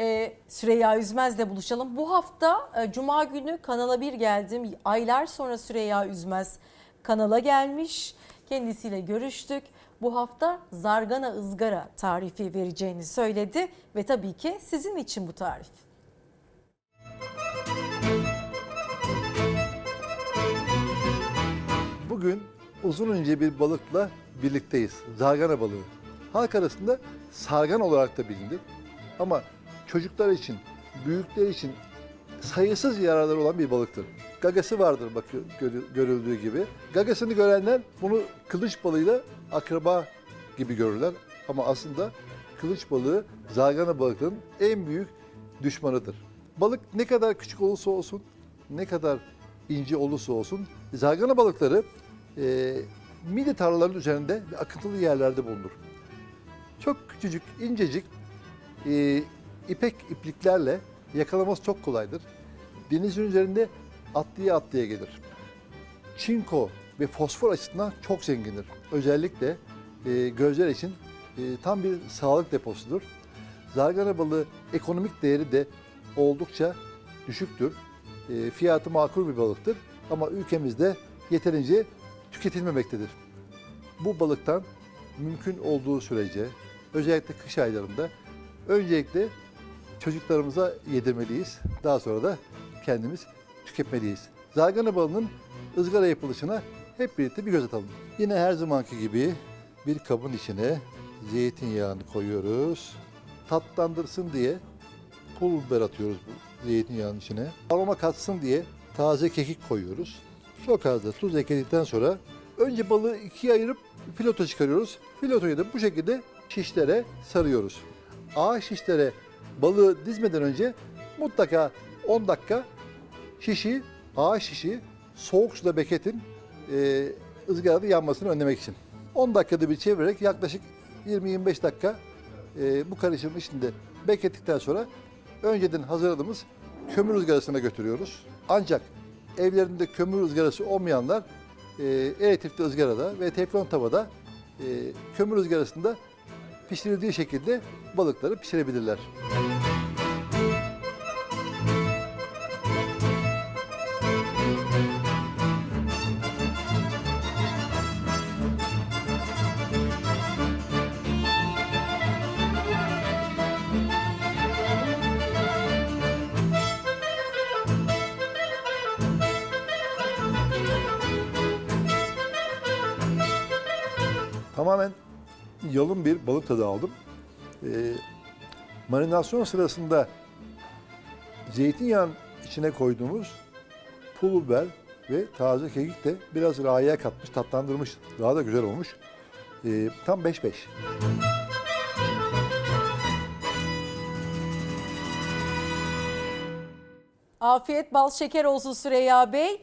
e, Süreyya Üzmez'le buluşalım. Bu hafta e, Cuma günü kanala bir geldim. Aylar sonra Süreyya Üzmez kanala gelmiş. Kendisiyle görüştük. Bu hafta zargana ızgara tarifi vereceğini söyledi ve tabii ki sizin için bu tarif. Bugün uzun ince bir balıkla birlikteyiz. Zargana balığı. Halk arasında sargan olarak da bilinir. Ama çocuklar için, büyükler için sayısız yararları olan bir balıktır. Gagası vardır görü- görüldüğü gibi. Gagasını görenler bunu kılıç balığıyla akraba gibi görürler. Ama aslında kılıç balığı zargana balığının en büyük düşmanıdır. Balık ne kadar küçük olursa olsun, ne kadar ince olursa olsun zargana balıkları e, mide tarlalarının üzerinde akıntılı yerlerde bulunur. Çok küçücük, incecik e, ipek ipliklerle yakalaması çok kolaydır. Denizin üzerinde atlaya atlaya gelir. Çinko ve fosfor açısından çok zengindir. Özellikle e, gözler için e, tam bir sağlık deposudur. Zargana balığı ekonomik değeri de oldukça düşüktür. E, fiyatı makul bir balıktır ama ülkemizde yeterince tüketilmemektedir. Bu balıktan mümkün olduğu sürece özellikle kış aylarında öncelikle çocuklarımıza yedirmeliyiz. Daha sonra da kendimiz tüketmeliyiz. Zargana balığının ızgara yapılışına hep birlikte bir göz atalım. Yine her zamanki gibi bir kabın içine zeytinyağını koyuyoruz. Tatlandırsın diye pul biber atıyoruz bu zeytinyağının içine. Aroma katsın diye taze kekik koyuyoruz. Çok az da tuz ekledikten sonra önce balığı ikiye ayırıp fileto çıkarıyoruz. Filotoyu da bu şekilde şişlere sarıyoruz. Ağ şişlere balığı dizmeden önce mutlaka 10 dakika şişi, ağ şişi soğuk suda bekletin e, ızgarada yanmasını önlemek için. 10 dakikada bir çevirerek yaklaşık 20-25 dakika e, bu karışımın içinde beklettikten sonra önceden hazırladığımız kömür ızgarasına götürüyoruz. Ancak evlerinde kömür ızgarası olmayanlar e, elektrikli ızgarada ve teflon tavada e, kömür ızgarasında pişirildiği şekilde balıkları pişirebilirler. Tamamen yalın bir balık tadı aldım. Ee, marinasyon sırasında zeytinyağın içine koyduğumuz pul biber ve taze kekik de biraz rağya katmış, tatlandırmış. Daha da güzel olmuş. Ee, tam 5-5. Afiyet bal şeker olsun Süreyya Bey.